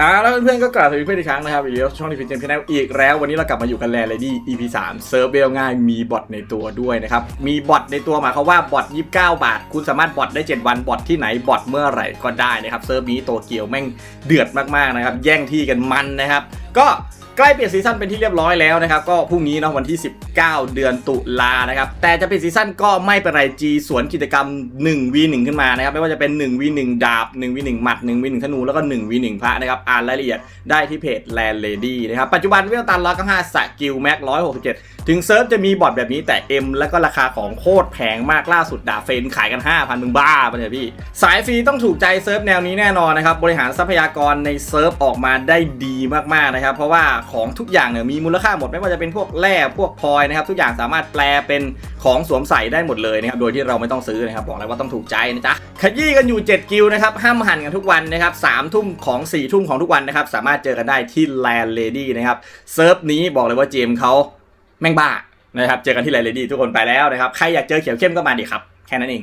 อ่าแล้วเพื่อนๆก็กลับมาเป็นเพื่อนอีกครั้งนะครับอีกแล้วช่องทีพีเจมพีแนลอีกแล้ว วันนี้เรากลับมาอยู่กันแลนด์เลดี้ EP 3เซิร์ฟเวลง่ายมีบอทในตัวด้วยนะครับ มีบอทในตัวหมายความว่าบอท29 บาท คุณสามารถบอทได้ 7 วันบอทที่ไหนบอทเมื่อไหร่ก็ได้นะครับ เซิร์ฟนี้ตัวเกี่ยวแม่งเดือดมากๆนะครับ แย่งที่กันมันนะครับ ก็ ใกล้เปลี่ยนซีซั่นเป็นที่เรียบร้อยแล้วนะครับ ก็พรุ่งนี้เนาะวันที่ 19 เดือนตุลานะครับ แต่จะเป็นซีซั่นก็ไม่เป็นไรจีสวนกิจกรรม 1v1 ขึ้นมานะครับ ไม่ว่าจะเป็น 1v1 ดาบ 1v1 หมัด 1v1 ธนูแล้วก็ 1v1 พระนะครับ อ่านรายละเอียดได้ที่เพจ Land Lady นะครับ ปัจจุบันเวลตัน195สกิลแม็ก167ถึงเซิร์ฟจะมีบอทแบบนี้แต่ M แล้วก็ราคาของโคตรแพงมากล่าสุดดาเฟนขายกัน 5,000มึงบ้าปะเนี่ยพี่ สายฟรีต้องถูกใจเซิร์ฟแนวนี้แน่นอนนะครับบริหารทรัพยากรในเซิร์ฟออกมาได้ดีมากๆนะครับเพราะว่าของทุกอย่างเนี่ยมีมูลค่าหมดไม่ว่าจะเป็นพวกแร่พวกพลอยนะครับทุกอย่างสามารถแปลเป็นของสวมใส่ได้หมดเลยนะครับโดยที่เราไม่ต้องซื้อนะครับบอกเลยว่าต้องถูกใจนะจ๊ะขยี้กันอยู่ 7 กิลนะครับห้ามหันกันทุกวันนะครับสามทุ่มของ4ี่ทุ่มของทุกวันนะครับสามารถเจอกันได้ที่ Land Lady นะครับเซิร์ฟนี้บอกเลยว่าเจมเขาแม่งบ้านะครับเจอกันที่ Land Lady ทุกคนไปแล้วนะครับใครอยากเจอเขียวเข้มก็มาดิครับแค่นั้นเอง